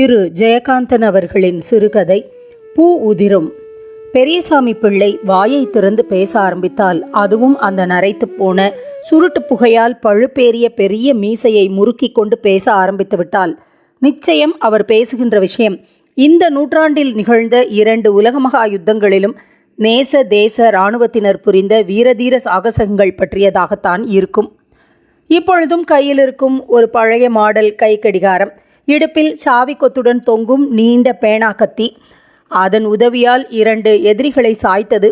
திரு ஜெயகாந்தன் அவர்களின் சிறுகதை பூ உதிரும் பெரியசாமி பிள்ளை வாயை திறந்து பேச ஆரம்பித்தால் அதுவும் அந்த நரைத்து போன சுருட்டு புகையால் பழுப்பேறிய பெரிய மீசையை முறுக்கி கொண்டு பேச ஆரம்பித்து விட்டால் நிச்சயம் அவர் பேசுகின்ற விஷயம். இந்த நூற்றாண்டில் நிகழ்ந்த இரண்டு உலகமகா யுத்தங்களிலும் நேச தேச இராணுவத்தினர் புரிந்த வீரதீர சாகசங்கள் பற்றியதாகத்தான் இருக்கும். இப்பொழுதும் கையில் இருக்கும் ஒரு பழைய மாடல் கை கடிகாரம் இடுப்பில் சாவி கொத்துடன் தொங்கும் நீண்ட பேனா கத்தி அதன் உதவியால் இரண்டு எதிரிகளை சாய்த்தது.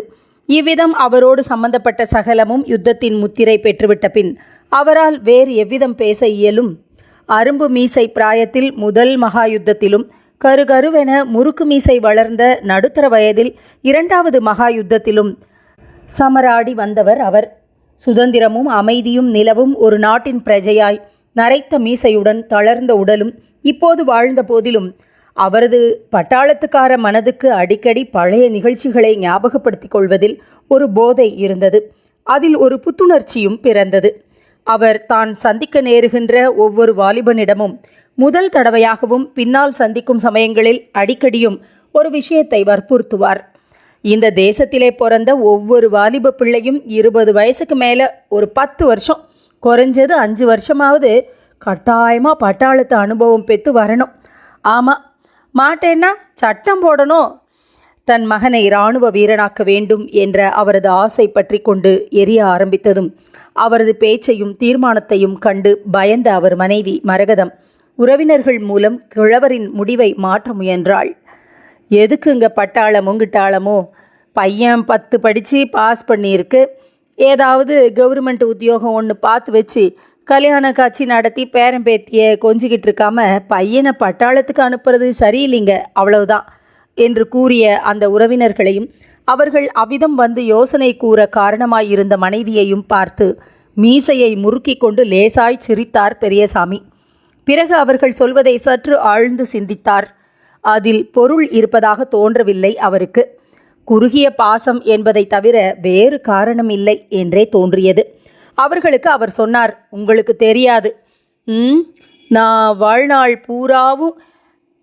இவ்விதம் அவரோடு சம்பந்தப்பட்ட சகலமும் யுத்தத்தின் முத்திரை பெற்றுவிட்ட பின் அவரால் வேறு எவ்விதம் பேச இயலும். அரும்பு மீசை பிராயத்தில் முதல் மகா யுத்தத்திலும் கருகருவென முறுக்கு மீசை வளர்ந்த நடுத்தர வயதில் இரண்டாவது மகா யுத்தத்திலும் சமராடி வந்தவர் அவர். சுதந்திரமும் அமைதியும் நிலவும் ஒரு நாட்டின் பிரஜையாய் நரைத்த மீசையுடன் தளர்ந்த உடலும் இப்போது வாழ்ந்த போதிலும் அவரது பட்டாளத்துக்கார மனதுக்கு அடிக்கடி பழைய நிகழ்ச்சிகளை ஞாபகப்படுத்திக் கொள்வதில் ஒரு போதை இருந்தது. அதில் ஒரு புத்துணர்ச்சியும் பிறந்தது. அவர் தான் சந்திக்க நேருகின்ற ஒவ்வொரு வாலிபனிடமும் முதல் தடவையாகவும் பின்னால் சந்திக்கும் சமயங்களில் அடிக்கடியும் ஒரு விஷயத்தை வற்புறுத்துவார். இந்த தேசத்திலே பிறந்த ஒவ்வொரு வாலிப பிள்ளையும் இருபது வயசுக்கு மேலே ஒரு பத்து வருஷம் குறைஞ்சது அஞ்சு வருஷமாவது கட்டாயமாக பட்டாளத்து அனுபவம் பெற்று வரணும். ஆமாம் மாட்டேன்னா சட்டம் போடணும். தன் மகனை இராணுவ வீரனாக்க வேண்டும் என்ற அவரது ஆசை பற்றி கொண்டு எரிய ஆரம்பித்ததும் அவரது பேச்சையும் தீர்மானத்தையும் கண்டு பயந்த அவர் மனைவி மரகதம் உறவினர்கள் மூலம் கிழவரின் முடிவை மாற்ற முயன்றாள். எதுக்குங்க பட்டாளமும் கிட்டாளமோ பையன் பத்து படித்து பாஸ் பண்ணியிருக்கு. ஏதாவது கவர்மெண்ட் உத்தியோகம் ஒன்று பார்த்து வச்சு கல்யாண காட்சி நடத்தி பேரம்பேத்தியை கொஞ்சிக்கிட்டு இருக்காம பையனை பட்டாளத்துக்கு அனுப்புறது சரியில்லைங்க அவ்வளவுதான் என்று கூறிய அந்த உறவினர்களையும் அவர்கள் அவ்விதம் வந்து யோசனை கூற காரணமாயிருந்த மனைவியையும் பார்த்து மீசையை முறுக்கி கொண்டு லேசாய் சிரித்தார் பெரியசாமி. பிறகு அவர்கள் சொல்வதை சற்று ஆழ்ந்து சிந்தித்தார். அதில் பொருள் இருப்பதாக தோன்றவில்லை அவருக்கு. குறுகிய பாசம் என்பதை தவிர வேறு காரணம் இல்லை என்றே தோன்றியது. அவர்களுக்கு அவர் சொன்னார் உங்களுக்கு தெரியாது. ம் நான் வாழ்நாள் பூராவும்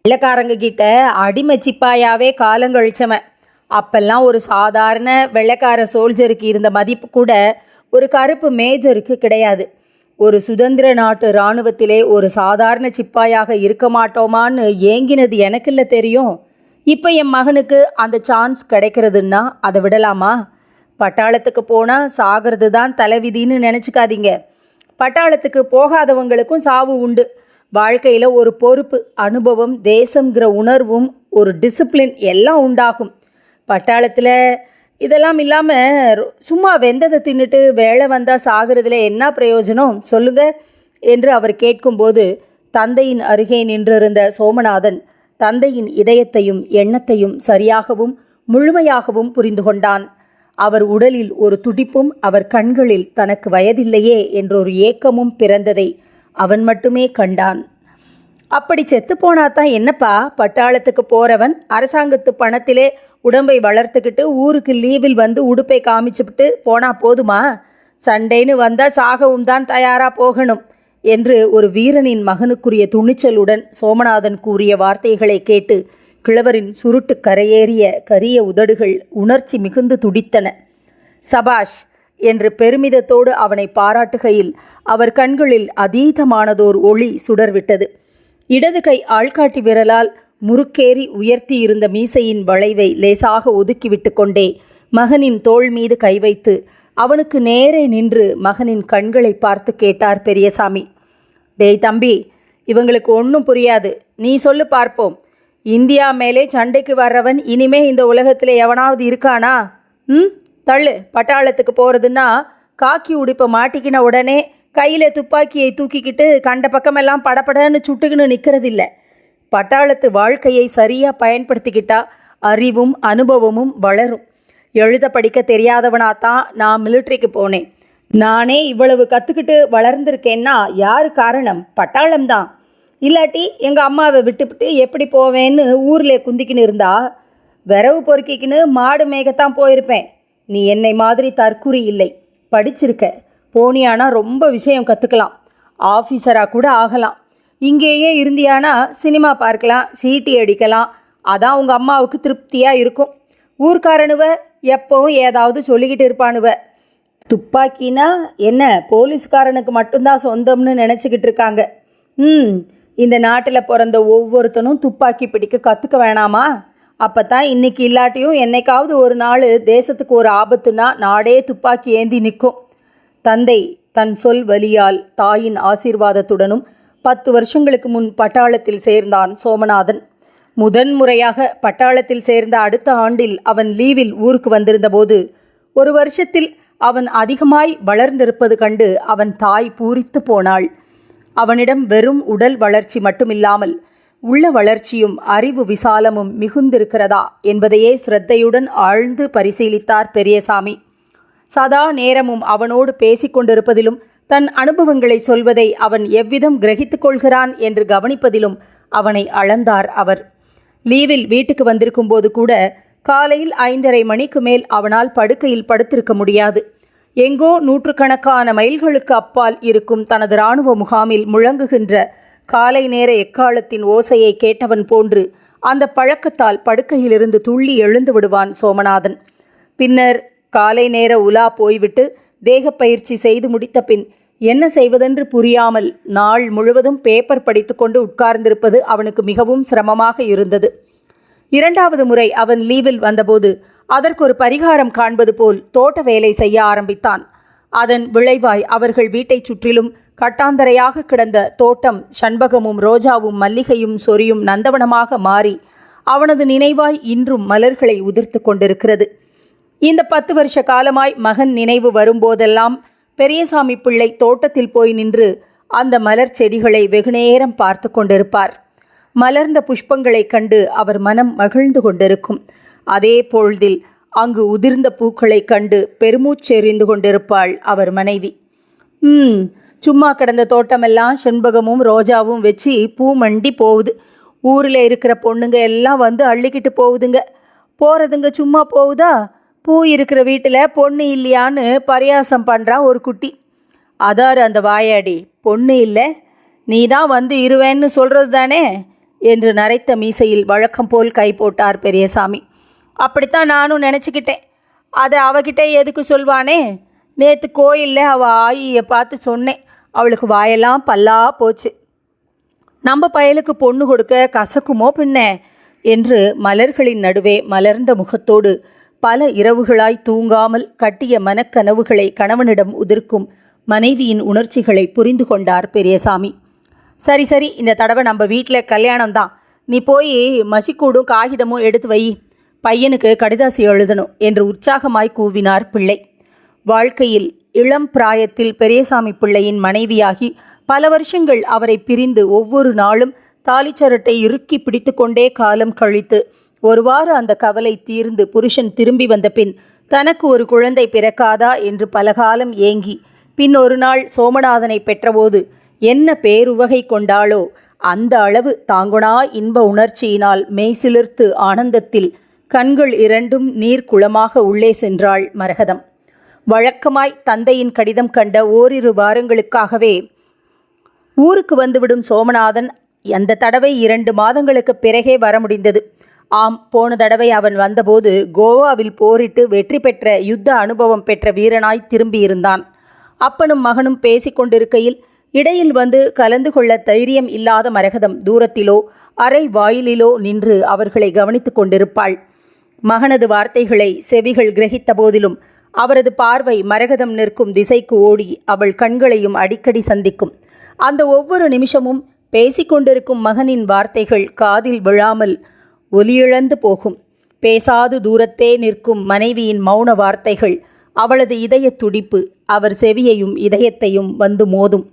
வெள்ளக்காரங்க கிட்ட அடிமை சிப்பாயாவே காலங்கழிச்சவன் அப்பெல்லாம் ஒரு சாதாரண வெள்ளைக்கார சோல்ஜருக்கு இருந்த மதிப்பு கூட ஒரு கருப்பு மேஜருக்கு கிடையாது. ஒரு சுதந்திர நாட்டு இராணுவத்திலே ஒரு சாதாரண சிப்பாயாக இருக்க மாட்டோமான்னு ஏங்கினது எனக்கு இல்லை தெரியும். இப்போ என் மகனுக்கு அந்த சான்ஸ் கிடைக்கிறதுன்னா அதை விடலாமா? பட்டாளத்துக்கு போனால் சாகிறது தான் தலைவிதின்னு நினச்சிக்காதீங்க. பட்டாளத்துக்கு போகாதவங்களுக்கும் சாவு உண்டு. வாழ்க்கையில் ஒரு பொறுப்பு அனுபவம் தேசங்கிற உணர்வும் ஒரு டிசிப்ளின் எல்லாம் உண்டாகும். பட்டாளத்தில் இதெல்லாம் இல்லாமல் சும்மா வெந்ததை தின்னுட்டு வேலை வந்தால் சாகிறதுல என்ன பிரயோஜனம்? சொல்லுங்க என்று அவர் கேட்கும்போது தந்தையின் அருகே நின்றிருந்த சோமநாதன் தந்தையின் இதயத்தையும் எண்ணத்தையும் சரியாகவும் முழுமையாகவும் புரிந்து கொண்டான் அவர் உடலில் ஒரு துடிப்பும் அவர் கண்களில் தனக்கு வயதில்லையே என்றொரு ஏக்கமும் பிறந்ததை அவன் மட்டுமே கண்டான். அப்படி செத்துப்போனா தான் என்னப்பா? பட்டாளத்துக்கு போறவன் அரசாங்கத்து பணத்திலே உடம்பை வளர்த்துக்கிட்டு ஊருக்கு லீவில் வந்து உடுப்பை காமிச்சுப்பிட்டு போனா போதுமா? சண்டைன்னு வந்தால் சாகவும் தான் தயாராக போகணும். என்று ஒரு வீரனின் மகனுக்குரிய துணிச்சலுடன் சோமநாதன் கூறிய வார்த்தைகளை கேட்டு கிழவரின் சுருட்டு கரையேறிய கரிய உதடுகள் உணர்ச்சி மிகுந்து துடித்தன. சபாஷ்! என்று பெருமிதத்தோடு அவனை பாராட்டுகையில் அவர் கண்களில் அதீதமானதோர் ஒளி சுடர்விட்டது. இடது கை ஆள்காட்டி விரலால் முறுக்கேறி உயர்த்தி இருந்த மீசையின் வளைவை லேசாக ஒதுக்கிவிட்டு கொண்டே மகனின் தோள் மீது கை வைத்து அவனுக்கு நேரே நின்று மகனின் கண்களை பார்த்து கேட்டார் பெரியசாமி. டேய் தம்பி இவங்களுக்கு ஒன்றும் புரியாது. நீ சொல்லு பார்ப்போம். இந்தியா மேலே சண்டைக்கு வர்றவன் இனிமே இந்த உலகத்தில் எவனாவது இருக்கானா? ம்? தள்ளு. பட்டாளத்துக்கு போகிறதுன்னா காக்கி உடுப்பை மாட்டிக்கின உடனே கையில் துப்பாக்கியை தூக்கிக்கிட்டு கண்ட பக்கமெல்லாம் படபடன்னு சுட்டுக்கின்னு நிற்கிறதில்ல பட்டாளத்து வாழ்க்கையை சரியாக பயன்படுத்திக்கிட்டா அறிவும் அனுபவமும் வளரும். எழுத படிக்க தெரியாதவனாத்தான் நான் மிலிட்ரிக்கு போனேன். நானே இவ்வளவு கற்றுக்கிட்டு வளர்ந்துருக்கேன்னா யார் காரணம்? பட்டாளம்தான். இல்லாட்டி எங்கள் அம்மாவை விட்டுவிட்டு எப்படி போவேன்னு ஊரில் குந்திக்கின்னு இருந்தா? விரவு பொறுக்கிக்கின்னு மாடு மேகத்தான் போயிருப்பேன். நீ என்னை மாதிரி தற்குறி இல்லை. படிச்சிருக்க. போனியானா ரொம்ப விஷயம் கற்றுக்கலாம் ஆஃபீஸராக கூட ஆகலாம். இங்கேயே இருந்தியானா சினிமா பார்க்கலாம் சீட்டி அடிக்கலாம். அதான் உங்கள் அம்மாவுக்கு திருப்தியாக இருக்கும். ஊர்க்காரனுவ எப்பவும் ஏதாவது சொல்லிக்கிட்டு இருப்பானுவ. துப்பாக்கினா என்ன? போலீஸ்காரனுக்கு மட்டும்தான் சொந்தம்னு நினச்சிக்கிட்டு இருக்காங்க. ம் இந்த நாட்டில் பிறந்த ஒவ்வொருத்தனும் துப்பாக்கி பிடிக்க கற்றுக்க வேணாமா? அப்போ தான் இன்றைக்கி இல்லாட்டியும் என்னைக்காவது ஒரு நாள் தேசத்துக்கு ஒரு ஆபத்துனா நாடே துப்பாக்கி ஏந்தி நிற்கும் தந்தை தன் சொல் வலியால் தாயின் ஆசீர்வாதத்துடனும் பத்து வருஷங்களுக்கு முன் பட்டாளத்தில் சேர்ந்தான் சோமநாதன். முதன் முறையாக பட்டாளத்தில் சேர்ந்த அடுத்த ஆண்டில் அவன் லீவில் ஊருக்கு வந்திருந்தபோது ஒரு வருஷத்தில் அவன் அதிகமாய் வளர்ந்திருப்பது கண்டு அவன் தாய் பூரித்து போனாள். அவனிடம் வெறும் உடல் வளர்ச்சி மட்டுமில்லாமல் உள்ள வளர்ச்சியும் அறிவு விசாலமும் மிகுந்திருக்கிறதா என்பதையே சிரத்தையுடன் ஆழ்ந்து பரிசீலித்தார் பெரியசாமி. சதா நேரமும் அவனோடு பேசிக்கொண்டிருப்பதிலும் தன் அனுபவங்களை சொல்வதை அவன் எவ்விதம் கிரகித்துக் கொள்கிறான் என்று கவனிப்பதிலும் அவனை அளந்தார் அவர். லீவில் வீட்டுக்கு வந்திருக்கும் போது கூட காலையில் ஐந்தரை மணிக்கு மேல் அவனால் படுக்கையில் படுத்திருக்க முடியாது. எங்கோ நூற்றுக்கணக்கான மைல்களுக்கு அப்பால் இருக்கும் தனது இராணுவ முகாமில் முழங்குகின்ற காலை நேர எக்காலத்தின் ஓசையை கேட்டவன் போன்று அந்த பழக்கத்தால் படுக்கையிலிருந்து துள்ளி எழுந்து விடுவான் சோமநாதன். பின்னர் காலை நேர உலா போய்விட்டு தேகப்பயிற்சி செய்து முடித்த பின் என்ன செய்வதென்று புரியாமல் நாள் முழுவதும் பேப்பர் படித்துக்கொண்டு உட்கார்ந்திருப்பது அவனுக்கு மிகவும் சிரமமாக இருந்தது. இரண்டாவது முறை அவன் லீவில் வந்தபோது அதற்கு ஒரு பரிகாரம் காண்பது போல் தோட்ட வேலை செய்ய ஆரம்பித்தான். அதன் விளைவாய் அவர்கள் வீட்டைச் சுற்றிலும் கட்டாந்தரையாக கிடந்த தோட்டம் சண்பகமும் ரோஜாவும் மல்லிகையும் சொரியும் நந்தவனமாக மாறி அவனது நினைவாய் இன்றும் மலர்களை உதிர்த்து கொண்டிருக்கிறது. இந்த பத்து வருஷ காலமாய் மகன் நினைவு வரும்போதெல்லாம் பெரியசாமி பிள்ளை தோட்டத்தில் போய் நின்று அந்த மலர் செடிகளை வெகுநேரம் பார்த்து கொண்டிருப்பார். மலர்ந்த புஷ்பங்களைக் கண்டு அவர் மனம் மகிழ்ந்து கொண்டிருக்கும். அதே பொழுதில் அங்கு உதிர்ந்த பூக்களைக் கண்டு பெருமூச்செறிந்து கொண்டிருப்பாள் அவர் மனைவி. ம் சும்மா கிடந்த தோட்டமெல்லாம் செண்பகமும் ரோஜாவும் வச்சு பூ மண்டி போகுது ஊரில் இருக்கிற பொண்ணுங்க எல்லாம் வந்து அள்ளிக்கிட்டு போகுதுங்க போகிறதுங்க சும்மா போகுதா பூ இருக்கிற வீட்டில் பொண்ணு இல்லையான்னு பரியாசம் பண்ணுறா ஒரு குட்டி. அதாரு அந்த வாயாடி பொண்ணு இல்லை நீ தான் வந்து இருவேன்னு சொல்கிறது தானே என்று நரைத்த மீசையில் வழக்கம் போல் கை போட்டார் பெரியசாமி. அப்படித்தான் நானும் நினச்சிக்கிட்டேன். அதை அவகிட்ட எதுக்கு சொல்வானே? நேற்று கோயிலில் அவள் ஆயியை பார்த்து சொன்னேன். அவளுக்கு வாயெல்லாம் பல்லா போச்சு. நம்ம பயலுக்கு பொண்ணு கொடுக்க கசக்குமோ பின்ன? என்று மலர்களின் நடுவே மலர்ந்த முகத்தோடு பல இரவுகளாய் தூங்காமல் கட்டிய மனக்கனவுகளை கணவனிடம் உதிர்க்கும் மனைவியின் உணர்ச்சிகளை புரிந்து கொண்டார் பெரியசாமி. சரி சரி இந்த தடவை நம்ம வீட்டில் கல்யாணம் தான் நீ போய் மசிக்கூடும் காகிதமும் எடுத்து வை. பையனுக்கு கடிதாசி எழுதணும் என்று உற்சாகமாய் கூவினார் பிள்ளை. வாழ்க்கையில் இளம் பிராயத்தில் பெரியசாமி பிள்ளையின் மனைவியாகி பல வருஷங்கள் அவரை பிரிந்து ஒவ்வொரு நாளும் தாலிச்சரட்டை இறுக்கி பிடித்துக்கொண்டே காலம் கழித்து ஒருவாறு அந்த கவலை தீர்ந்து புருஷன் திரும்பி வந்த பின் தனக்கு ஒரு குழந்தை பிறக்காதா என்று பலகாலம் ஏங்கி பின் ஒரு நாள் சோமநாதனை பெற்றபோது என்ன பேருவகை கொண்டாளோ அந்த அளவு தாங்குணா இன்ப உணர்ச்சியினால் மெய்சிலிர்த்து ஆனந்தத்தில் கண்கள் இரண்டும் நீர்க்குளமாக உள்ளே சென்றாள் மரகதம். வழக்கமாய் தந்தையின் கடிதம் கண்ட ஓரிரு வாரங்களுக்காகவே ஊருக்கு வந்துவிடும் சோமநாதன் அந்த தடவை இரண்டு மாதங்களுக்கு பிறகே வர முடிந்தது ஆம் போன தடவை அவன் வந்தபோது கோவாவில் போரிட்டு வெற்றி பெற்ற யுத்த அனுபவம் பெற்ற வீரனாய் திரும்பியிருந்தான். அப்பனும் மகனும் பேசிக் கொண்டிருக்கையில் இடையில் வந்து கலந்து கொள்ள தைரியம் இல்லாத மரகதம் தூரத்திலோ அரை வாயிலிலோ நின்று அவர்களை கவனித்துக் கொண்டிருப்பாள். மகனது வார்த்தைகளை செவிகள் கிரகித்த போதிலும் அவரது பார்வை மரகதம் நிற்கும் திசைக்கு ஓடி அவள் கண்களையும் அடிக்கடி சந்திக்கும். அந்த ஒவ்வொரு நிமிஷமும் பேசிக்கொண்டிருக்கும் மகனின் வார்த்தைகள் காதில் விழாமல் ஒலியிழந்து போகும். பேசாது தூரத்தே நிற்கும் மனைவியின் மௌன வார்த்தைகள் அவளது இதய துடிப்பு அவர் செவியையும் இதயத்தையும் வந்து மோதும்.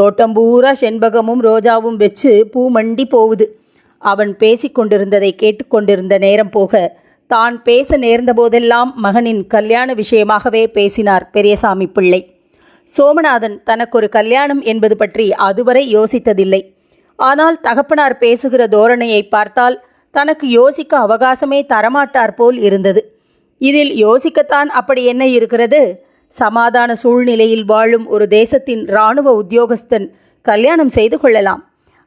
தோட்டம் பூரா செண்பகமும் ரோஜாவும் வச்சு பூ மண்டி போகுது அவன் பேசிக்கொண்டிருந்ததை கேட்டுக்கொண்டிருந்த நேரம் போக தான் பேச நேர்ந்த போதெல்லாம் மகனின் கல்யாண விஷயமாகவே பேசினார் பெரியசாமி பிள்ளை. சோமநாதன் தனக்கொரு கல்யாணம் என்பது பற்றி அதுவரை யோசித்ததில்லை. ஆனால் தகப்பனார் பேசுகிற தோரணையை பார்த்தால் தனக்கு யோசிக்க அவகாசமே தரமாட்டார் போல் இருந்தது. இதில் யோசிக்கத்தான் அப்படி என்ன இருக்கிறது? சமாதான சூழ்நிலையில் வாழும் ஒரு தேசத்தின் இராணுவ உத்தியோகஸ்தன் கல்யாணம் செய்து கொள்ளலாம்.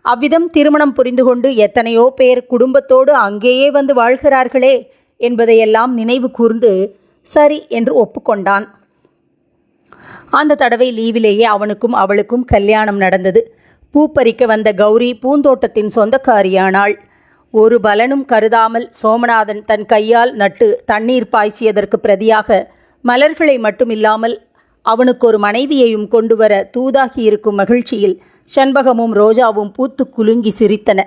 அவ்விதம் திருமணம் புரிந்து கொண்டு எத்தனையோ பேர் குடும்பத்தோடு அங்கேயே வந்து வாழ்கிறார்களே என்பதையெல்லாம் நினைவு கூர்ந்து சரி என்று ஒப்புக்கொண்டான். அந்த தடவை லீவிலேயே அவனுக்கும் அவளுக்கும் கல்யாணம் நடந்தது. பூ பறிக்க வந்த கௌரி பூந்தோட்டத்தின் சொந்தக்காரியானாள். ஒரு பலனும் கருதாமல் சோமநாதன் தன் கையால் நட்டு தண்ணீர் பாய்ச்சியதற்கு பிரதியாக மலர்களை மட்டுமில்லாமல் அவனுக்கு ஒரு மனைவியையும் கொண்டு வர தூதாகி இருக்கும் மகிழ்ச்சியில் சண்பகமும் ரோஜாவும் பூத்து குலுங்கி சிரித்தன.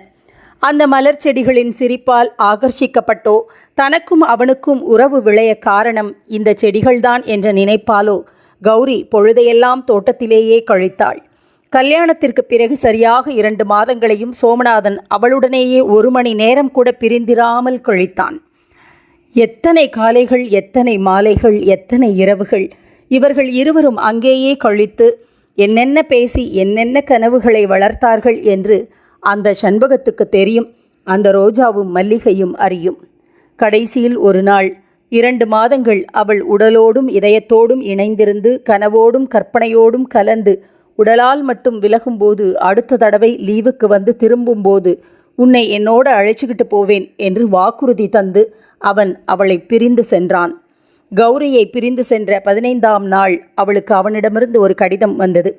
அந்த மலர் செடிகளின் சிரிப்பால் ஆகர்ஷிக்கப்பட்டோ தனக்கும் அவனுக்கும் உறவு விளைய காரணம் இந்த செடிகள்தான் என்ற நினைப்பாலோ கௌரி பொழுதையெல்லாம் தோட்டத்திலேயே கழித்தாள். கல்யாணத்திற்கு பிறகு சரியாக இரண்டு மாதங்களையும் சோமநாதன் அவளுடனேயே ஒரு மணி நேரம் கூட பிரிந்திராமல் கழித்தான். எத்தனை காலைகள் எத்தனை மாலைகள் எத்தனை இரவுகள்? இவர்கள் இருவரும் அங்கேயே கழித்து என்னென்ன பேசி என்னென்ன கனவுகளை வளர்த்தார்கள் என்று அந்த சண்பகத்துக்கு தெரியும் அந்த ரோஜாவும் மல்லிகையும் அறியும். கடைசியில் ஒரு நாள் இரண்டு மாதங்கள் அவள் உடலோடும் இதயத்தோடும் இணைந்திருந்து கனவோடும் கற்பனையோடும் கலந்து உடலால் மட்டும் விலகும்போது அடுத்த தடவை லீவுக்கு வந்து திரும்பும்போது உன்னை என்னோடு அழைச்சிக்கிட்டு போவேன் என்று வாக்குறுதி தந்து அவன் அவளை பிரிந்து சென்றான். கௌரியை பிரிந்து சென்ற பதினைந்தாம் நாள் அவளுக்கு அவனிடமிருந்து ஒரு கடிதம் வந்தது.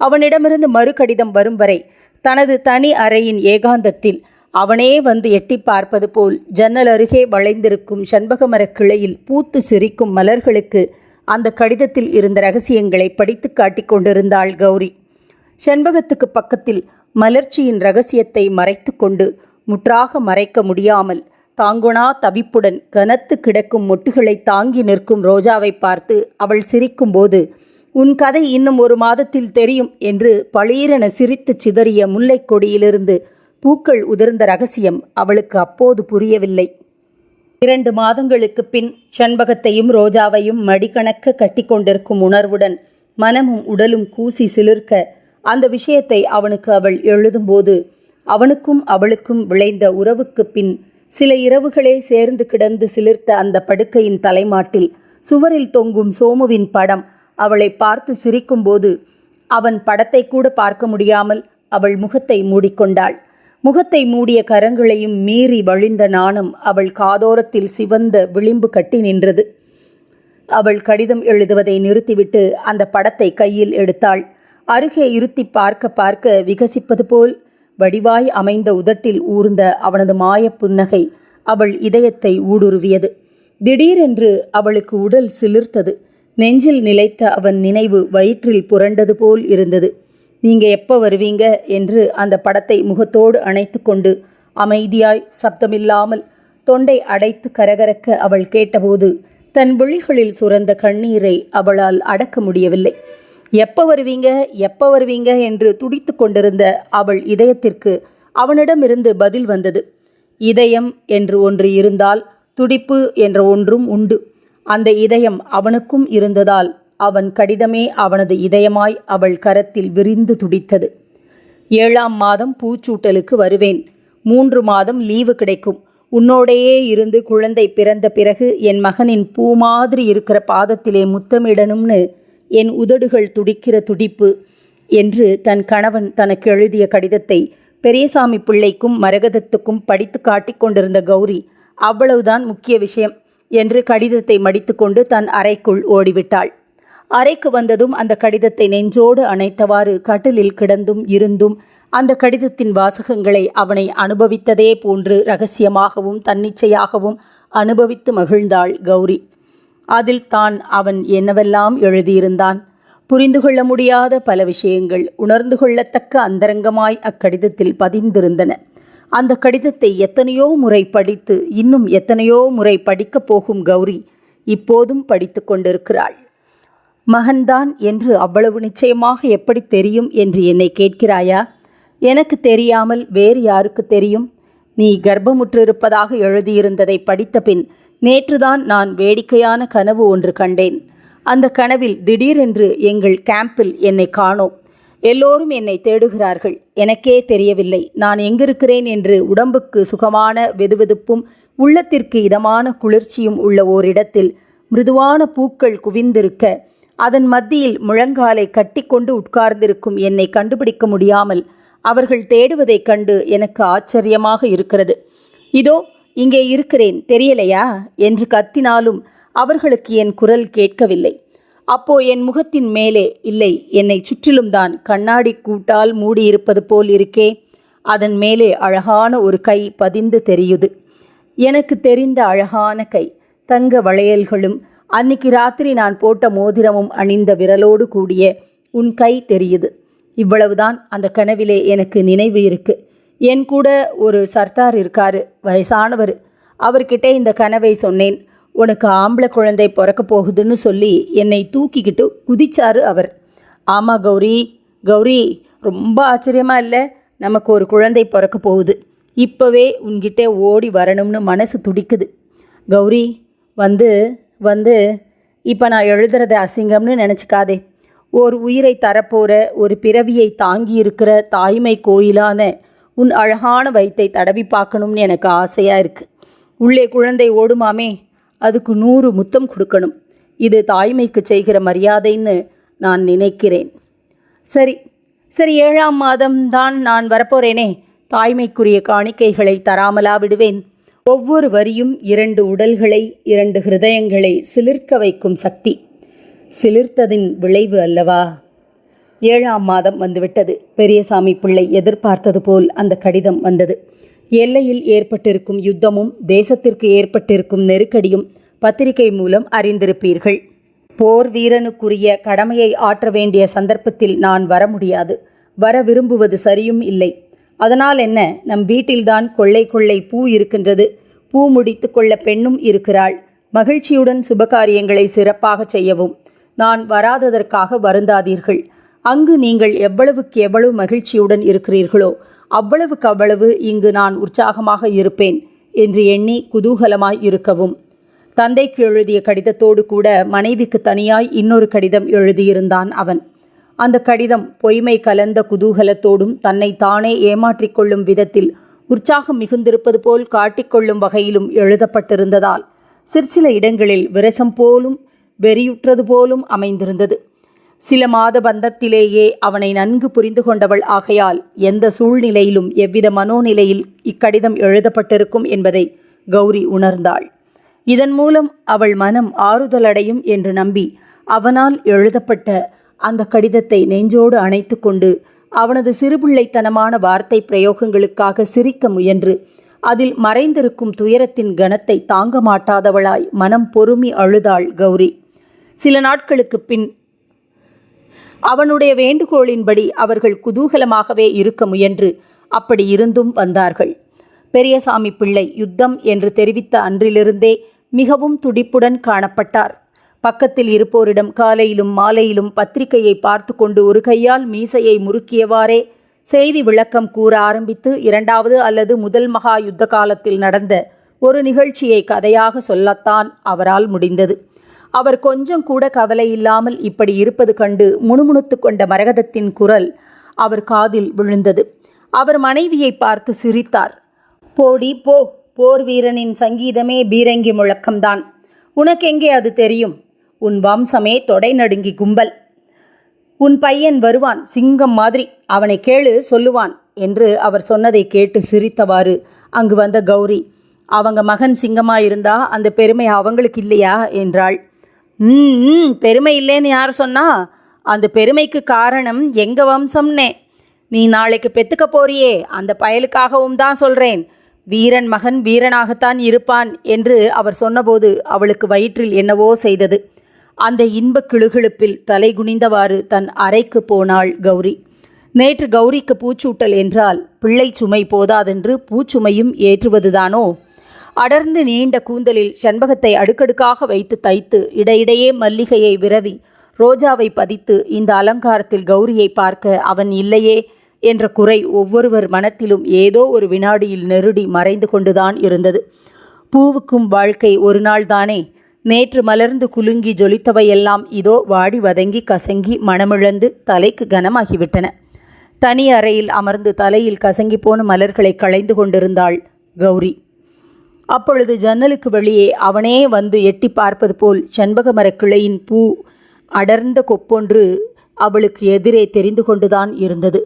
அவனிடமிருந்து மறு கடிதம் வரும் வரை தனது தனி அறையின் ஏகாந்தத்தில் அவனே வந்து எட்டி பார்ப்பது போல் ஜன்னல் அருகே வளைந்திருக்கும் செண்பகமரக் கிளையில் பூத்து சிரிக்கும் மலர்களுக்கு அந்த கடிதத்தில் இருந்த ரகசியங்களை படித்து காட்டிக் கொண்டிருந்தாள் கௌரி. செண்பகத்துக்கு பக்கத்தில் மலர்ச்சியின் ரகசியத்தை மறைத்து கொண்டு முற்றாக மறைக்க முடியாமல் தாங்குணா தவிப்புடன் கனத்து கிடக்கும் மொட்டுகளை தாங்கி நிற்கும் ரோஜாவை பார்த்து அவள் சிரிக்கும்போது உன் கதை இன்னும் ஒரு மாதத்தில் தெரியும் என்று பளீரென சிரித்து சிதறிய முல்லைக் கொடியிலிருந்து பூக்கள் உதிர்ந்த ரகசியம் அவளுக்கு அப்போது புரியவில்லை. இரண்டு மாதங்களுக்கு பின் செண்பகத்தையும் ரோஜாவையும் மடிக்கணக்க கட்டிக்கொண்டிருக்கும் உணர்வுடன் மனமும் உடலும் கூசி சிலிர்க்க அந்த விஷயத்தை அவனுக்கு அவள் எழுதும்போது அவனுக்கும் அவளுக்கும் விளைந்த உறவுக்கு பின் சில இரவுகளே சேர்ந்து கிடந்து சிலிர்த்த அந்த படுக்கையின் தலைமாட்டில் சுவரில் தொங்கும் சோமுவின் படம் அவளை பார்த்து சிரிக்கும்போது அவன் படத்தை கூட பார்க்க முடியாமல் அவள் முகத்தை மூடிக்கொண்டாள். முகத்தை மூடிய கரங்களையும் மீறி வழிந்த நாணம் அவள் காதோரத்தில் சிவந்த விளிம்பு கட்டி நின்றது. அவள் கடிதம் எழுதுவதை நிறுத்திவிட்டு அந்த படத்தை கையில் எடுத்தாள். அருகே இருத்தி பார்க்க பார்க்க விகசிப்பது போல் வடிவாய் அமைந்த உதட்டில் ஊர்ந்த அவனது மாயப் புன்னகை அவள் இதயத்தை ஊடுருவியது. திடீரென்று அவளுக்கு உடல் சிலிர்த்தது. நெஞ்சில் நிலைத்த அவன் நினைவு வயிற்றில் புரண்டது போல் இருந்தது. நீங்க எப்போ வருவீங்க? என்று அந்த படத்தை முகத்தோடு அணைத்து கொண்டு அமைதியாய் சப்தமில்லாமல் தொண்டை அடைத்து கரகரக்க அவள் கேட்டபோது தன் விழிகளில் சுரந்த கண்ணீரை அவளால் அடக்க முடியவில்லை. எப்போ வருவீங்க? எப்போ வருவீங்க? என்று துடித்து கொண்டிருந்த அவள் இதயத்திற்கு அவனிடமிருந்து பதில் வந்தது. இதயம் என்று ஒன்று இருந்தால் துடிப்பு என்ற ஒன்றும் உண்டு. அந்த இதயம் அவனுக்கும் இருந்ததால் அவன் கடிதமே அவனது இதயமாய் அவள் கரத்தில் விரிந்து துடித்தது. ஏழாம் மாதம் பூச்சூட்டலுக்கு வருவேன். மூன்று மாதம் லீவு கிடைக்கும். உன்னோடையே இருந்து குழந்தை பிறந்த பிறகு என் மகனின் பூ மாதிரி இருக்கிற பாதத்திலே முத்தமிடணும்னு என் உதடுகள் துடிக்கிற துடிப்பு என்று தன் கணவன் தனக்கு எழுதிய கடிதத்தை பெரியசாமி பிள்ளைக்கும் மரகதத்துக்கும் படித்து காட்டிக் கொண்டிருந்த கௌரி அவ்வளவுதான் முக்கிய விஷயம் என்று கடிதத்தை மடித்துக்கொண்டு தன் அறைக்குள் ஓடிவிட்டாள். அறைக்கு வந்ததும் அந்த கடிதத்தை நெஞ்சோடு அணைத்தவாறு கட்டிலில் கிடந்தும் இருந்தும் அந்த கடிதத்தின் வாசகங்களை அவனை அனுபவித்ததே போன்று ரகசியமாகவும் தன்னிச்சையாகவும் அனுபவித்து மகிழ்ந்தாள் கௌரி. அதில் தான் அவன் என்னவெல்லாம் எழுதியிருந்தான். புரிந்து கொள்ள முடியாத பல விஷயங்கள் உணர்ந்து கொள்ளத்தக்க அந்தரங்கமாய் அக்கடிதத்தில் பதிந்திருந்தன. அந்த கடிதத்தை எத்தனையோ முறை படித்து இன்னும் எத்தனையோ முறை படிக்கப் போகும் கௌரி இப்போதும் படித்து கொண்டிருக்கிறாள். மகன்தான் என்று அவ்வளவு நிச்சயமாக எப்படி தெரியும் என்று என்னை கேட்கிறாயா? எனக்கு தெரியாமல் வேறு யாருக்கு தெரியும்? நீ கர்ப்பமுற்றிருப்பதாக எழுதியிருந்ததை படித்த பின் நேற்றுதான் நான் வேடிக்கையான கனவு ஒன்று கண்டேன். அந்த கனவில் திடீரென்று எங்கள் கேம்பில் என்னை காணோம் எல்லோரும் என்னை தேடுகிறார்கள். எனக்கே தெரியவில்லை. நான் எங்கிருக்கிறேன் என்று உடம்புக்கு சுகமான வெதுவெதுப்பும் உள்ளத்திற்கு இதமான குளிர்ச்சியும் உள்ள ஓரிடத்தில் மிருதுவான பூக்கள் குவிந்திருக்க அதன் மத்தியில் முழங்காலை கட்டிக்கொண்டு உட்கார்ந்திருக்கும் என்னை கண்டுபிடிக்க முடியாமல் அவர்கள் தேடுவதைக் கண்டு எனக்கு ஆச்சரியமாக இருக்கிறது. இதோ இங்கே இருக்கிறேன் தெரியலையா? என்று கத்தினாலும் அவர்களுக்கு என் குரல் கேட்கவில்லை. அப்போ என் முகத்தின் மேலே இல்லை என்னை சுற்றிலும் தான் கண்ணாடி கூட்டால் மூடியிருப்பது போல் இருக்கே அதன் மேலே அழகான ஒரு கை பதிந்து தெரியுது. எனக்கு தெரிந்த அழகான கை தங்க வளையல்களும் அன்னிக்கு ராத்திரி நான் போட்ட மோதிரமும் அணிந்த விரலோடு கூடிய உன் கை தெரியுது. இவ்வளவுதான் அந்த கனவிலே எனக்கு நினைவு இருக்குது என் கூட ஒரு சர்தார் இருக்காரு வயசானவர். அவர்கிட்ட இந்த கனவை சொன்னேன். உனக்கு ஆம்பளை குழந்தை பிறக்க போகுதுன்னு சொல்லி என்னை தூக்கிக்கிட்டு குதிச்சாரு அவர். ஆமாம் கௌரி கௌரி ரொம்ப ஆச்சரியமாக இல்லை? நமக்கு ஒரு குழந்தை பிறக்க போகுது. இப்போவே உன்கிட்ட ஓடி வரணும்னு மனசு துடிக்குது. கௌரி வந்து வந்து இப்போ நான் எழுதுறது அசிங்கம்னு நினச்சிக்காதே. ஒரு உயிரை தரப்போகிற ஒரு பிறவியை தாங்கி இருக்கிற தாய்மை கோயிலான உன் அழகான வயிற்றை தடவி பார்க்கணும்னு எனக்கு ஆசையாக இருக்குது உள்ளே குழந்தை ஓடுமாமே அதுக்கு நூறு முத்தம் கொடுக்கணும். இது தாய்மைக்கு செய்கிற மரியாதைன்னு நான் நினைக்கிறேன். சரி சரி ஏழாம் மாதம் தான் நான் வரப்போறேனே. தாய்மைக்குரிய காணிக்கைகளை தராமலா விடுவேன். ஒவ்வொரு வரியும் இரண்டு உடல்களை இரண்டு ஹிருதயங்களை சிலிர்க்க வைக்கும் சக்தி. சிலிர்த்ததின் விளைவு அல்லவா? ஏழாம் மாதம் வந்துவிட்டது. பெரியசாமி பிள்ளை எதிர்பார்த்தது போல் அந்த கடிதம் வந்தது. எல்லையில் ஏற்பட்டிருக்கும் யுத்தமும் தேசத்திற்கு ஏற்பட்டிருக்கும் நெருக்கடியும் பத்திரிகை மூலம் அறிந்திருப்பீர்கள். போர் வீரனுக்குரிய கடமையை ஆற்ற வேண்டிய சந்தர்ப்பத்தில் நான் வர முடியாது. வர விரும்புவது சரியும் இல்லை. அதனால் என்ன? நம் வீட்டில்தான் கொள்ளை கொள்ளை பூ இருக்கின்றது. பூ முடித்து கொள்ள பெண்ணும் இருக்கிறாள். மகிழ்ச்சியுடன் சுபகாரியங்களை சிறப்பாக செய்யவும். நான் வராததற்காக வருந்தாதீர்கள். அங்கு நீங்கள் எவ்வளவுக்கு எவ்வளவு மகிழ்ச்சியுடன் இருக்கிறீர்களோ அவ்வளவுக்கு அவ்வளவு இங்கு நான் உற்சாகமாக இருப்பேன் என்று எண்ணி குதூகலமாய் இருக்கவும். தந்தைக்கு எழுதிய கடிதத்தோடு கூட மனைவிக்கு தனியாய் இன்னொரு கடிதம் எழுதியிருந்தான் அவன். அந்த கடிதம் பொய்மை கலந்த குதூகலத்தோடும் தன்னை தானே ஏமாற்றிக் கொள்ளும் விதத்தில் உற்சாகம் மிகுந்திருப்பது போல் காட்டிக்கொள்ளும் வகையிலும் எழுதப்பட்டிருந்ததால் சிற்சில இடங்களில் விரசம் போலும் வெறியுற்றது போலும் அமைந்திருந்தது. சில மாத பந்தத்திலேயே அவனை நன்கு புரிந்து கொண்டவள் ஆகையால் எந்த சூழ்நிலையிலும் எவ்வித மனோநிலையில் இக்கடிதம் எழுதப்பட்டிருக்கும் என்பதை கௌரி உணர்ந்தாள். இதன் மூலம் அவள் மனம் ஆறுதலடையும் என்று நம்பி அவனால் எழுதப்பட்ட அந்த கடிதத்தை நெஞ்சோடு அணைத்து கொண்டு அவனது சிறுபிள்ளைத்தனமான வார்த்தை பிரயோகங்களுக்காக சிரிக்க முயன்று அதில் மறைந்திருக்கும் துயரத்தின் கனத்தை தாங்க மாட்டாதவளாய் மனம் பொறுமி அழுதாள் கௌரி. சில நாட்களுக்கு பின் அவனுடைய வேண்டுகோளின்படி அவர்கள் குதூகலமாகவே இருக்க முயன்று. அப்படி இருந்தும் வந்தார்கள். பெரியசாமி பிள்ளை யுத்தம் என்று தெரிவித்த அன்றிலிருந்தே மிகவும் துடிப்புடன் காணப்பட்டார். பக்கத்தில் இருப்போரிடம் காலையிலும் மாலையிலும் பத்திரிகையை பார்த்து கொண்டு ஒரு கையால் மீசையை முறுக்கியவாறே செய்தி விளக்கம் கூற ஆரம்பித்து இரண்டாவது அல்லது முதல் மகா யுத்த காலத்தில் நடந்த ஒரு நிகழ்ச்சியை கதையாக சொல்லத்தான் அவரால் முடிந்தது. அவர் கொஞ்சம் கூட கவலை இல்லாமல் இப்படி இருப்பது கண்டு முணுமுணுத்து கொண்ட மரகதத்தின் குரல் அவர் காதில் விழுந்தது. அவர் மனைவியை பார்த்து சிரித்தார். போடி போ. போர் வீரனின் சங்கீதமே பீரங்கி முழக்கம்தான். உனக்கெங்கே அது தெரியும்? உன் வம்சமே தொடை நடுங்கி கும்பல். உன் பையன் வருவான் சிங்கம் மாதிரி. அவனை கேளு சொல்லுவான் என்று அவர் சொன்னதை கேட்டு சிரித்தவாறு அங்கு வந்த கௌரி. அவங்க மகன் சிங்கமாக இருந்தா அந்த பெருமை அவங்களுக்கு இல்லையா? என்றாள். ம் பெருமை இல்லைன்னு யார் சொன்னா? அந்த பெருமைக்கு காரணம் எங்க வம்சம்னே. நீ நாளைக்கு பெத்துக்க போறியே அந்த பயலுக்காகவும் தான் சொல்றேன். வீரன் மகன் வீரனாகத்தான் இருப்பான் என்று அவர் சொன்னபோது அவளுக்கு வயிற்றில் என்னவோ செய்தது. அந்த இன்பக் கிளுகிழுப்பில் தலை குனிந்தவாறு தன் அறைக்கு போனாள் கௌரி. நேற்று கௌரிக்கு பூச்சூட்டல் என்றால் பிள்ளை சுமை போதாதென்று பூச்சுமையும் ஏற்றுவதுதானோ? அடர்ந்து நீண்ட கூந்தலில் செண்பகத்தை அடுக்கடுக்காக வைத்து தைத்து இடையிடையே மல்லிகையை விரவி ரோஜாவை பதித்து இந்த அலங்காரத்தில் கௌரியை பார்க்க அவன் இல்லையே என்ற குறை ஒவ்வொருவர் மனத்திலும் ஏதோ ஒரு வினாடியில் நெருடி மறைந்து கொண்டுதான் இருந்தது. பூவுக்கும் வாழ்க்கை ஒரு நாள்தானே நேற்று மலர்ந்து குலுங்கி ஜொலித்தவையெல்லாம் இதோ வாடி வதங்கி கசங்கி மனமிழந்து தலைக்கு கனமாகிவிட்டன. தனி அறையில் அமர்ந்து தலையில் கசங்கி போன மலர்களை களைந்து கொண்டிருந்தாள் கௌரி. அப்பொழுது ஜன்னலுக்கு வெளியே அவனே வந்து எட்டி பார்ப்பது போல் செண்பக மரக் கிளையின் பூ அடர்ந்த கொப்பொன்று அவளுக்கு எதிரே தெரிந்து கொண்டுதான் இருந்தது.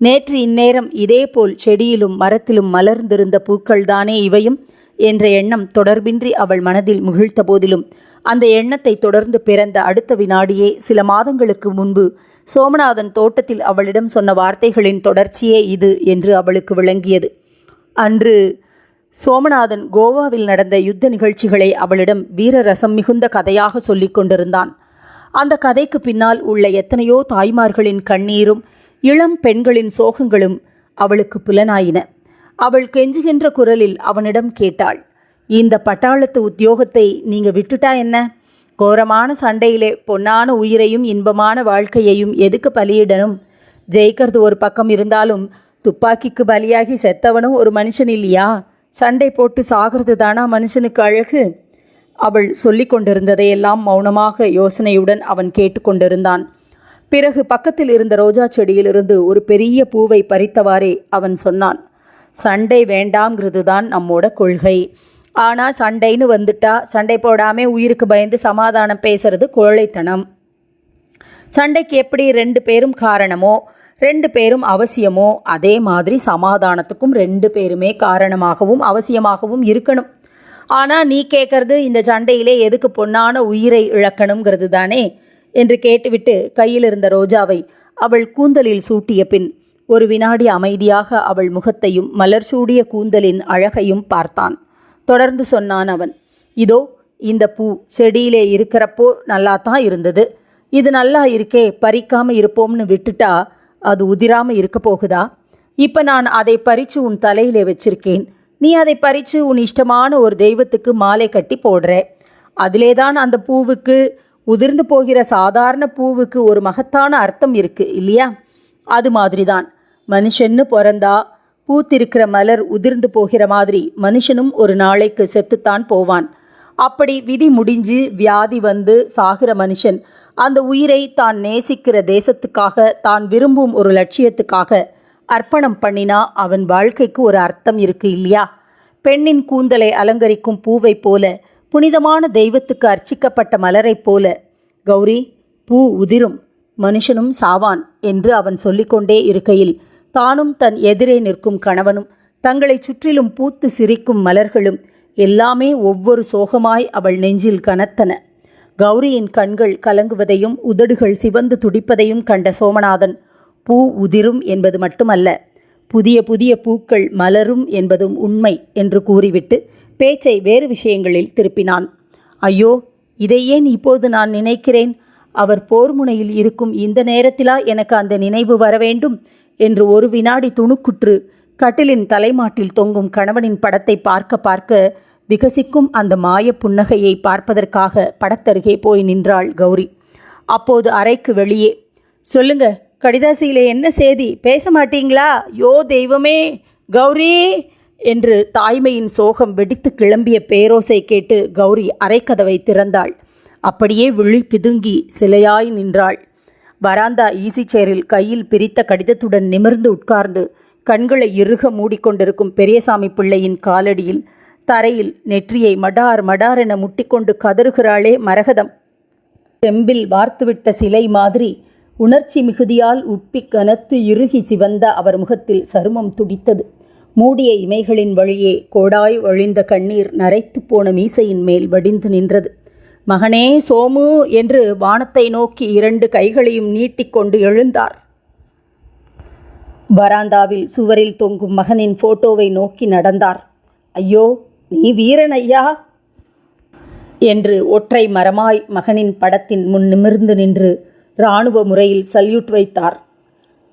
நேற்று இந்நேரம் இதேபோல் செடியிலும் மரத்திலும் மலர்ந்திருந்த பூக்கள்தானே இவையும் என்ற எண்ணம் தொடர்பின்றி அவள் மனதில் முகிழ்த்த போதிலும் அந்த எண்ணத்தை தொடர்ந்து பிறந்த அடுத்த வினாடியே சில மாதங்களுக்கு முன்பு சோமநாதன் தோட்டத்தில் அவளிடம் சொன்ன வார்த்தைகளின் தொடர்ச்சியே இது என்று அவளுக்கு விளங்கியது. அன்று சோமநாதன் கோவாவில் நடந்த யுத்த நிகழ்ச்சிகளை அவளிடம் வீரரசம் மிகுந்த கதையாக சொல்லிக் கொண்டிருந்தான். அந்த கதைக்கு பின்னால் உள்ள எத்தனையோ தாய்மார்களின் கண்ணீரும் இளம் பெண்களின் சோகங்களும் அவளுக்கு புலனாயின. அவள் கெஞ்சுகின்ற குரலில் அவனிடம் கேட்டாள் இந்த பட்டாளத்து உத்தியோகத்தை நீங்க விட்டுட்டா என்ன? கோரமான சண்டையிலே பொன்னான உயிரையும் இன்பமான வாழ்க்கையையும் எதுக்கு பலியிடணும்? ஜெயிக்கிறது ஒரு பக்கம் இருந்தாலும் துப்பாக்கிக்கு பலியாகி செத்தவனும் ஒரு மனுஷன் இல்லையா? சண்டை போட்டு சாகிறது தானா மனுஷனுக்கு அழகு? அவள் சொல்லிக் கொண்டிருந்ததையெல்லாம் மௌனமாக யோசனையுடன் அவன் கேட்டுக்கொண்டிருந்தான் பிறகு பக்கத்தில் இருந்த ரோஜா செடியிலிருந்து ஒரு பெரிய பூவை பறித்தவாறே அவன் சொன்னான் சண்டை வேண்டாம்ங்கிறது தான் நம்மோட கொள்கை. ஆனால் சண்டைன்னு வந்துட்டா சண்டை போடாமே உயிருக்கு பயந்து சமாதானம் பேசுறது கோழைத்தனம். சண்டைக்கு எப்படி ரெண்டு பேரும் காரணமோ ரெண்டு பேரும் அவசியமோ? அதே மாதிரி சமாதானத்துக்கும் ரெண்டு பேருமே காரணமாகவும் அவசியமாகவும் இருக்கணும். ஆனால் நீ கேட்கறது இந்த சண்டையிலே எதுக்கு பொன்னான உயிரை இழக்கணுங்கிறது தானே? என்று கேட்டுவிட்டு கையில் இருந்த ரோஜாவை அவள் கூந்தலில் சூட்டிய பின் ஒரு வினாடி அமைதியாக அவள் முகத்தையும் மலர் சூடிய கூந்தலின் அழகையும் பார்த்தான். தொடர்ந்து சொன்னான் அவன் இதோ இந்த பூ செடியிலே இருக்கிறப்போ நல்லா தான் இருந்தது. இது நல்லா இருக்கே பறிக்காமல் இருப்போம்னு விட்டுட்டா அது உதிராமல் இருக்க போகுதா? இப்போ நான் அதை பறித்து உன் தலையிலே வச்சிருக்கேன். நீ அதை பறித்து உன் இஷ்டமான ஒரு தெய்வத்துக்கு மாலை கட்டி போடுற. அதிலே தான் அந்த பூவுக்கு உதிர்ந்து போகிற சாதாரண பூவுக்கு ஒரு மகத்தான அர்த்தம் இருக்குது இல்லையா? அது மாதிரி தான் மனுஷன்னு பிறந்தா பூத்திருக்கிற மலர் உதிர்ந்து போகிற மாதிரி மனுஷனும் ஒரு நாளைக்கு செத்துத்தான் போவான். அப்படி விதி முடிஞ்சு வியாதி வந்து சாகிற மனுஷன் அந்த உயிரை தான் நேசிக்கிற தேசத்துக்காக தான் விரும்பும் ஒரு லட்சியத்துக்காக அர்ப்பணம் பண்ணினா அவன் வாழ்க்கைக்கு ஒரு அர்த்தம் இருக்கு இல்லையா? பெண்ணின் கூந்தலை அலங்கரிக்கும் பூவைப் போல புனிதமான தெய்வத்துக்கு அர்ச்சிக்கப்பட்ட மலரைப் போல கௌரி பூ உதிரும் மனுஷனும் சாவான் என்று அவன் சொல்லிக்கொண்டே இருக்கையில் தானும் தன் எதிரே நிற்கும் கணவனும் தங்களைச் சுற்றிலும் பூத்து சிரிக்கும் மலர்களும் எல்லாமே ஒவ்வொரு சோகமாய் அவள் நெஞ்சில் கனத்தன. கௌரியின் கண்கள் கலங்குவதையும் உதடுகள் சிவந்து துடிப்பதையும் கண்ட சோமநாதன் பூ உதிரும் என்பது மட்டுமல்ல புதிய புதிய பூக்கள் மலரும் என்பதும் உண்மை என்று கூறிவிட்டு பேச்சை வேறு விஷயங்களில் திருப்பினான். ஐயோ இதை ஏன் இப்போது நான் நினைக்கிறேன்? அவர் போர் முனையில் இருக்கும் இந்த நேரத்திலா எனக்கு அந்த நினைவு வர வேண்டும்? என்று ஒரு வினாடி துணுக்குற்று கட்டிலின் தலைமாட்டில் தொங்கும் கணவனின் படத்தை பார்க்க பார்க்க விகசிக்கும் அந்த மாய புன்னகையை பார்ப்பதற்காக படத்தருகே போய் நின்றாள் கௌரி. அப்போது அறைக்கு வெளியே சொல்லுங்க கடிதாசியிலே என்ன செய்தி? பேச மாட்டீங்களா? யோ தெய்வமே கௌரி! என்று தாய்மையின் சோகம் வெடித்து கிளம்பிய பேரோசை கேட்டு கௌரி அரைக்கதவை திறந்தாள். அப்படியே விழி பிதுங்கி சிலையாய் நின்றாள். வராந்தா ஈசி சேரில் கையில் பிரித்த கடிதத்துடன் நிமிர்ந்து உட்கார்ந்து கண்களை இறுக மூடிக்கொண்டிருக்கும் பெரியசாமி பிள்ளையின் காலடியில் தரையில் நெற்றியை மடார் மடார் என முட்டிக்கொண்டு கதறுகிறாளே மரகதம். செம்பில் வார்த்துவிட்ட சிலை மாதிரி உணர்ச்சி மிகுதியால் உப்பி கனத்து இறுகி சிவந்த அவர் முகத்தில் சருமம் துடித்தது. மூடிய இமைகளின் வழியே கோடாய் வழிந்த கண்ணீர் நரைத்துப் போன மீசையின் மேல் வடிந்து நின்றது. மகனே சோமு என்று வானத்தை நோக்கி இரண்டு கைகளையும் நீட்டிக்கொண்டு எழுந்தார். வராந்தாவில் சுவரில் தொங்கும் மகனின் போட்டோவை நோக்கி நடந்தார். ஐயோ நீ வீரன் ஐயா என்று ஒற்றை மரமாய் மகனின் படத்தின் முன் நிமிர்ந்து நின்று இராணுவ முறையில் சல்யூட் வைத்தார்.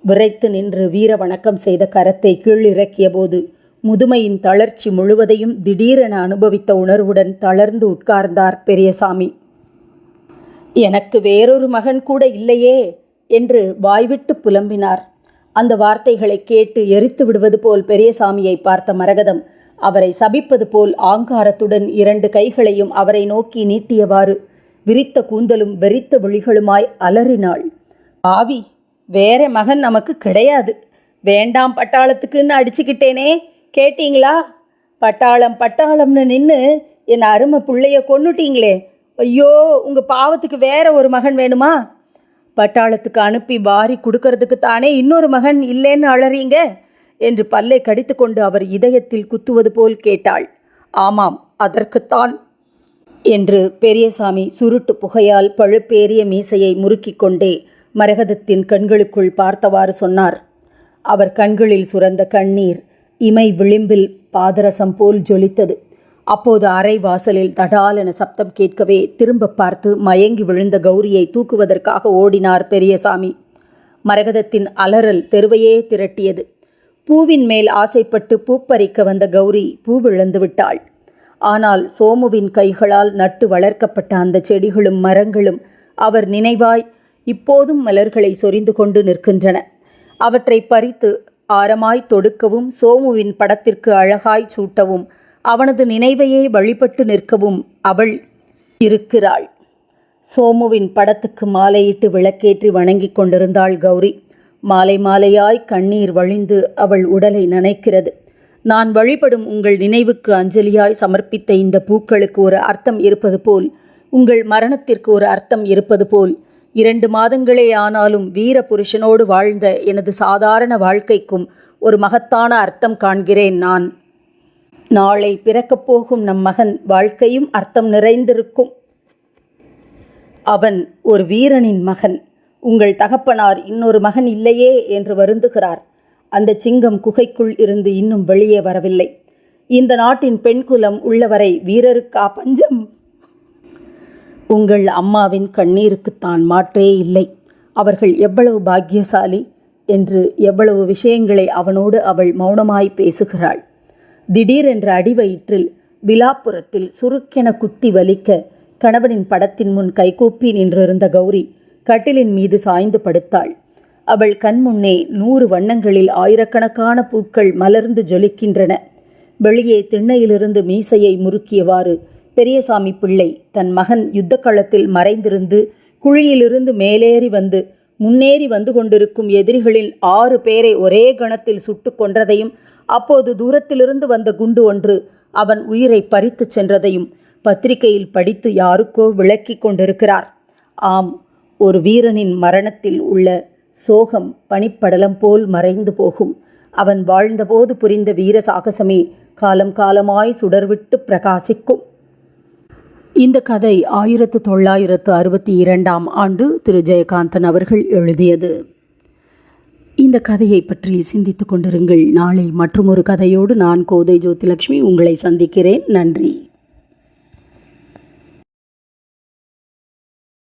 விரைத்து நின்று வீர வணக்கம் செய்த கரத்தை கீழிறக்கிய போது முதுமையின் தளர்ச்சி முழுவதையும் திடீரென அனுபவித்த உணர்வுடன் தளர்ந்து உட்கார்ந்தார் பெரியசாமி. எனக்கு வேறொரு மகன் கூட இல்லையே என்று வாய்விட்டு புலம்பினார். அந்த வார்த்தைகளை கேட்டு எரித்து விடுவது போல் பெரியசாமியை பார்த்த மரகதம் அவரை சபிப்பது போல் ஆங்காரத்துடன் இரண்டு கைகளையும் அவரை நோக்கி நீட்டியவாறு விரித்த கூந்தலும் வெறித்த விழிகளுமாய் அலறினாள். ஆவி வேற மகன் நமக்கு கிடையாது. வேண்டாம் பட்டாளத்துக்குன்னு அடிச்சுக்கிட்டேனே. கேட்டீங்களா? பட்டாளம் பட்டாளம்னு நின்று என் அருமை பிள்ளைய கொன்னுட்டீங்களே. ஐயோ உங்கள் பாவத்துக்கு வேற ஒரு மகன் வேணுமா? பட்டாளத்துக்கு அனுப்பி வாரி கொடுக்கறதுக்கு தானே இன்னொரு மகன் இல்லைன்னு அழறீங்க என்று பல்லை கடித்துக்கொண்டு அவர் இதயத்தில் குத்துவது போல் கேட்டாள். ஆமாம் அதற்குத்தான். என்று பெரியசாமி சுருட்டு புகையால் பழுப்பேறிய மீசையை முறுக்கிக் கொண்டே மரகதத்தின் கண்களுக்குள் பார்த்தவாறு சொன்னார். அவர் கண்களில் சுரந்த கண்ணீர் இமை விளிம்பில் பாதரசம் போல் ஜொலித்தது. அப்போது அறை வாசலில் தடால் என சப்தம் கேட்கவே திரும்ப பார்த்து மயங்கி விழுந்த கௌரியை தூக்குவதற்காக ஓடினார் பெரியசாமி. மரகதத்தின் அலறல் தெருவையே திரட்டியது. பூவின் மேல் ஆசைப்பட்டு பூப்பறிக்க வந்த கௌரி பூவிழந்து விட்டாள். ஆனால் சோமுவின் கைகளால் நட்டு வளர்க்கப்பட்ட அந்த செடிகளும் மரங்களும் அவர் நினைவாய் இப்போதும் மலர்களை சொரிந்து கொண்டு நிற்கின்றன. அவற்றை பறித்து ஆரமாய் தொடுக்கவும் சோமுவின் படத்திற்கு அழகாய் சூட்டவும் அவனது நினைவையே வழிபட்டு நிற்கவும் அவள் இருக்கிறாள். சோமுவின் படத்துக்கு மாலையிட்டு விளக்கேற்றி வணங்கிக் கொண்டிருந்தாள் கௌரி. மாலை மாலையாய் கண்ணீர் வழிந்து அவள் உடலை நனைக்கிறது. நான் வழிபடும் உங்கள் நினைவுக்கு அஞ்சலியாய் சமர்ப்பித்த இந்த பூக்களுக்கு ஒரு அர்த்தம் இருப்பது போல் உங்கள் மரணத்திற்கு ஒரு அர்த்தம் இருப்பது போல் இரண்டு மாதங்களே ஆனாலும் வீர புருஷனோடு வாழ்ந்த எனது சாதாரண வாழ்க்கைக்கும் ஒரு மகத்தான அர்த்தம் காண்கிறேன் நான். நாளை பிறக்கப் போகும் நம் மகன் வாழ்க்கையும் அர்த்தம் நிறைந்திருக்கும். அவன் ஒரு வீரனின் மகன். உங்கள் தகப்பனார் இன்னொரு மகன் இல்லையே என்று வருந்துகிறார். அந்த சிங்கம் குகைக்குள் இருந்து இன்னும் வெளியே வரவில்லை. இந்த நாட்டின் பெண்குலம் உள்ளவரை வீரருக்கா பஞ்சம்? உங்கள் அம்மாவின் கண்ணீருக்குத்தான் மாற்றே இல்லை. அவர்கள் எவ்வளவு பாக்கியசாலி என்று எவ்வளவு விஷயங்களை அவனோடு அவள் மௌனமாய் பேசுகிறாள். திடீரென்ற அடிவயிற்றில் விலாப்புறத்தில் சுருக்கென குத்தி வலிக்க கணவனின் படத்தின் முன் கைகூப்பி நின்றிருந்த கௌரி கட்டிலின் மீது சாய்ந்து படுத்தாள். அவள் கண்முன்னே நூறு வண்ணங்களில் ஆயிரக்கணக்கான பூக்கள் மலர்ந்து ஜொலிக்கின்றன. வெளியே திண்ணையிலிருந்து மீசையை முறுக்கியவாறு பெரியசாமி பிள்ளை தன் மகன் யுத்த களத்தில் மறைந்திருந்து குழியிலிருந்து மேலேறி வந்து முன்னேறி வந்து கொண்டிருக்கும் எதிரிகளில் ஆறு பேரை ஒரே கணத்தில் சுட்டு கொன்றதையும் அப்போது தூரத்திலிருந்து வந்த குண்டு ஒன்று அவன் உயிரை பறித்துச் சென்றதையும் பத்திரிகையில் படித்து யாருக்கோ விளக்கிக் கொண்டிருக்கிறார். ஆம் ஒரு வீரனின் மரணத்தில் உள்ள சோகம் பனிப்படலம் போல் மறைந்து போகும். அவன் வாழ்ந்தபோது புரிந்த வீர சாகசமே காலம் காலமாய் சுடர்விட்டு பிரகாசிக்கும். இந்த கதை ஆயிரத்து தொள்ளாயிரத்து அறுபத்தி இரண்டாம் ஆண்டு திரு. ஜெயகாந்தன் அவர்கள் எழுதியது. இந்த கதையை பற்றி சிந்தித்துக் கொண்டிருங்கள். நாளை மற்றொரு கதையோடு நான் கோதை ஜோதிலட்சுமி உங்களை சந்திக்கிறேன். நன்றி.